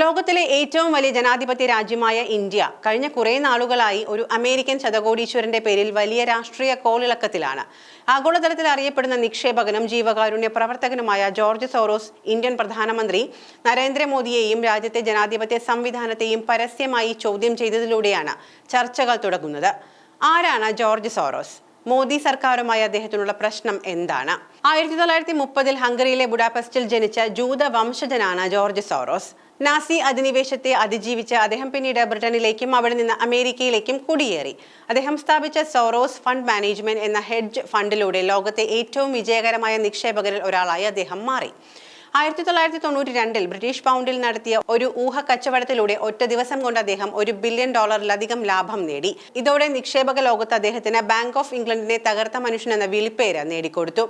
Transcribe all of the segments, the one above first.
ലോകത്തിലെ ഏറ്റവും വലിയ ജനാധിപത്യ രാജ്യമായ ഇന്ത്യ കഴിഞ്ഞ കുറേ നാളുകളായി ഒരു അമേരിക്കൻ ശതകോടീശ്വരന്റെ പേരിൽ വലിയ രാഷ്ട്രീയ കോളിളക്കത്തിലാണ്. ആഗോളതലത്തിൽ അറിയപ്പെടുന്ന നിക്ഷേപകനും ജീവകാരുണ്യ പ്രവർത്തകനുമായ ജോർജ് സോറോസ് ഇന്ത്യൻ പ്രധാനമന്ത്രി നരേന്ദ്രമോദിയെയും രാജ്യത്തെ ജനാധിപത്യ സംവിധാനത്തെയും പരസ്യമായി ചോദ്യം ചെയ്തതിലൂടെയാണ് ചർച്ചകൾ തുടങ്ങുന്നത്. ആരാണ് ജോർജ് സോറോസ്? മോദി സർക്കാരുമായി അദ്ദേഹത്തിനുള്ള പ്രശ്നം എന്താണ്? ആയിരത്തി തൊള്ളായിരത്തി മുപ്പതിൽ ഹംഗറിയിലെ ബുഡാപെസ്റ്റിൽ ജനിച്ച ജൂത വംശജനാണ് ജോർജ് സോറോസ്. നാസി അധിനിവേശത്തെ അതിജീവിച്ച് അദ്ദേഹം പിന്നീട് ബ്രിട്ടനിലേക്കും അവിടെ നിന്ന് അമേരിക്കയിലേക്കും കുടിയേറി. അദ്ദേഹം സ്ഥാപിച്ച സോറോസ് ഫണ്ട് മാനേജ്മെന്റ് എന്ന ഹെഡ്ജ് ഫണ്ടിലൂടെ ലോകത്തെ ഏറ്റവും വിജയകരമായ നിക്ഷേപകരിൽ ഒരാളായി അദ്ദേഹം മാറി. ആയിരത്തി തൊള്ളായിരത്തി തൊണ്ണൂറ്റി രണ്ടിൽ ബ്രിട്ടീഷ് പൗണ്ടിൽ നടത്തിയ ഒരു ഊഹ കച്ചവടത്തിലൂടെ ഒറ്റ ദിവസം കൊണ്ട് അദ്ദേഹം ഒരു ബില്യൺ ഡോളറിലധികം ലാഭം നേടി. ഇതോടെ നിക്ഷേപക ലോകത്ത് അദ്ദേഹത്തിന് ബാങ്ക് ഓഫ് ഇംഗ്ലണ്ടിനെ തകർത്ത മനുഷ്യൻ എന്ന വിളിപ്പേര് നേടിക്കൊടുത്തു.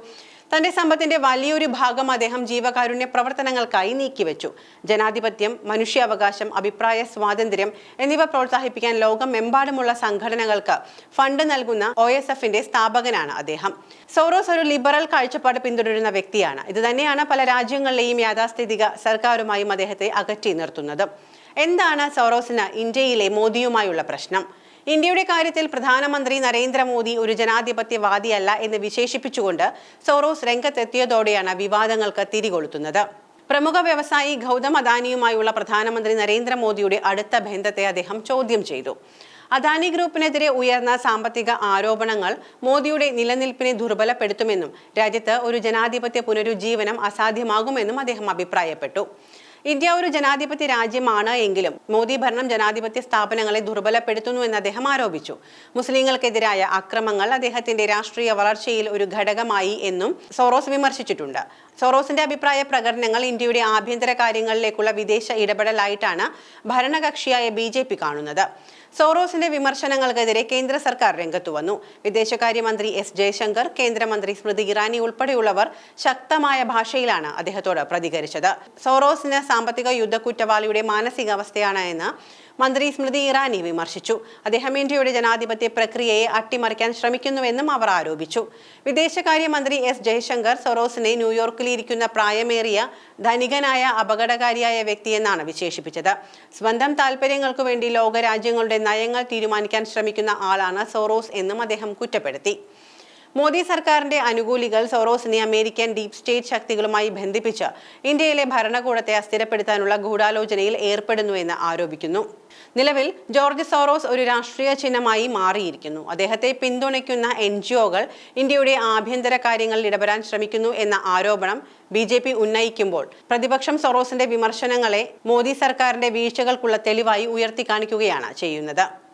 തന്റെ സമ്പത്തിന്റെ വലിയൊരു ഭാഗം അദ്ദേഹം ജീവകാരുണ്യ പ്രവർത്തനങ്ങൾക്കായി നീക്കിവെച്ചു. ജനാധിപത്യം മനുഷ്യാവകാശം അഭിപ്രായ സ്വാതന്ത്ര്യം എന്നിവ പ്രോത്സാഹിപ്പിക്കാൻ ലോകമെമ്പാടുമുള്ള സംഘടനകൾക്ക് ഫണ്ട് നൽകുന്ന ഒ എസ് എഫിന്റെ സ്ഥാപകനാണ് അദ്ദേഹം. സോറോസ് ഒരു ലിബറൽ കാഴ്ചപ്പാട് പിന്തുടരുന്ന വ്യക്തിയാണ്. ഇത് തന്നെയാണ് പല രാജ്യങ്ങളിലെയും യാഥാസ്ഥിതിക സർക്കാരുമായും അദ്ദേഹത്തെ അകറ്റി നിർത്തുന്നത്. എന്താണ് സോറോസിന് ഇന്ത്യയിലെ മോദിയുമായുള്ള പ്രശ്നം? ഇന്ത്യയുടെ കാര്യത്തിൽ പ്രധാനമന്ത്രി നരേന്ദ്രമോദി ഒരു ജനാധിപത്യവാദിയല്ല എന്ന് വിശേഷിപ്പിച്ചുകൊണ്ട് സോറോസ് രംഗത്തെത്തിയതോടെയാണ് വിവാദങ്ങൾക്ക് തിരികൊളുത്തുന്നത്. പ്രമുഖ വ്യവസായി ഗൗതം അദാനിയുമായുള്ള പ്രധാനമന്ത്രി നരേന്ദ്രമോദിയുടെ അടുത്ത ബന്ധത്തെ അദ്ദേഹം ചോദ്യം ചെയ്തു. അദാനി ഗ്രൂപ്പിനെതിരെ ഉയർന്ന സാമ്പത്തിക ആരോപണങ്ങൾ മോദിയുടെ നിലനിൽപ്പിനെ ദുർബലപ്പെടുത്തുമെന്നും രാജ്യത്ത് ഒരു ജനാധിപത്യ പുനരുജ്ജീവനം അസാധ്യമാകുമെന്നും അദ്ദേഹം അഭിപ്രായപ്പെട്ടു. ഇന്ത്യ ഒരു ജനാധിപത്യ രാജ്യമാണ് എങ്കിലും മോദി ഭരണം ജനാധിപത്യ സ്ഥാപനങ്ങളെ ദുർബലപ്പെടുത്തുന്നു എന്ന് അദ്ദേഹം ആരോപിച്ചു. മുസ്ലിങ്ങൾക്കെതിരായ അക്രമങ്ങൾ അദ്ദേഹത്തിന്റെ രാഷ്ട്രീയ വളർച്ചയിൽ ഒരു ഘടകമായി എന്നും സോറോസ് വിമർശിച്ചിട്ടുണ്ട്. സോറോസിന്റെ അഭിപ്രായ പ്രകടനങ്ങൾ ഇന്ത്യയുടെ ആഭ്യന്തര കാര്യങ്ങളിലേക്കുള്ള വിദേശ ഇടപെടലായിട്ടാണ് ഭരണകക്ഷിയായ ബി കാണുന്നത്. സോറോസിന്റെ വിമർശനങ്ങൾക്കെതിരെ കേന്ദ്ര സർക്കാർ രംഗത്തു വന്നു. വിദേശകാര്യമന്ത്രി എസ് ജയശങ്കർ കേന്ദ്രമന്ത്രി സ്മൃതി ഇറാനി ഉൾപ്പെടെയുള്ളവർ ശക്തമായ ഭാഷയിലാണ് അദ്ദേഹത്തോട് പ്രതികരിച്ചത്. സോറോസിന് സാമ്പത്തിക യുദ്ധ കുറ്റവാളിയുടെ മാനസികാവസ്ഥയാണ് എന്ന് മന്ത്രി സ്മൃതി ഇറാനി വിമർശിച്ചു. അദ്ദേഹം ഇന്ത്യയുടെ ജനാധിപത്യ പ്രക്രിയയെ അട്ടിമറിക്കാൻ ശ്രമിക്കുന്നുവെന്നും അവർ ആരോപിച്ചു. വിദേശകാര്യമന്ത്രി എസ് ജയശങ്കർ സൊറോസിനെ ന്യൂയോർക്കിലിരിക്കുന്ന പ്രായമേറിയ ധനികനായ അപകടകാരിയായ വ്യക്തിയെന്നാണ് വിശേഷിപ്പിച്ചത്. സ്വന്തം താല്പര്യങ്ങൾക്കു വേണ്ടി ലോകരാജ്യങ്ങളുടെ നയങ്ങൾ തീരുമാനിക്കാൻ ശ്രമിക്കുന്ന ആളാണ് സൊറോസ് എന്നും അദ്ദേഹം കുറ്റപ്പെടുത്തി. മോദി സർക്കാരിന്റെ അനുകൂലികൾ സൊറോസിനെ അമേരിക്കൻ ഡീപ് സ്റ്റേറ്റ് ശക്തികളുമായി ബന്ധിപ്പിച്ച് ഇന്ത്യയിലെ ഭരണകൂടത്തെ അസ്ഥിരപ്പെടുത്താനുള്ള ഗൂഢാലോചനയിൽ ഏർപ്പെടുന്നുവെന്ന് ആരോപിക്കുന്നു. നിലവിൽ ജോർജ് സോറോസ് ഒരു രാഷ്ട്രീയ ചിഹ്നമായി മാറിയിരിക്കുന്നു. അദ്ദേഹത്തെ പിന്തുണയ്ക്കുന്ന എൻ ജി ഒകൾ ഇന്ത്യയുടെ ആഭ്യന്തര കാര്യങ്ങളിൽ ഇടപെടാൻ ശ്രമിക്കുന്നു എന്ന ആരോപണം ബി ജെ പി ഉന്നയിക്കുമ്പോൾ പ്രതിപക്ഷം സൊറോസിന്റെ വിമർശനങ്ങളെ മോദി സർക്കാരിന്റെ വീഴ്ചകൾക്കുള്ള തെളിവായി ഉയർത്തി കാണിക്കുകയാണ് ചെയ്യുന്നത്.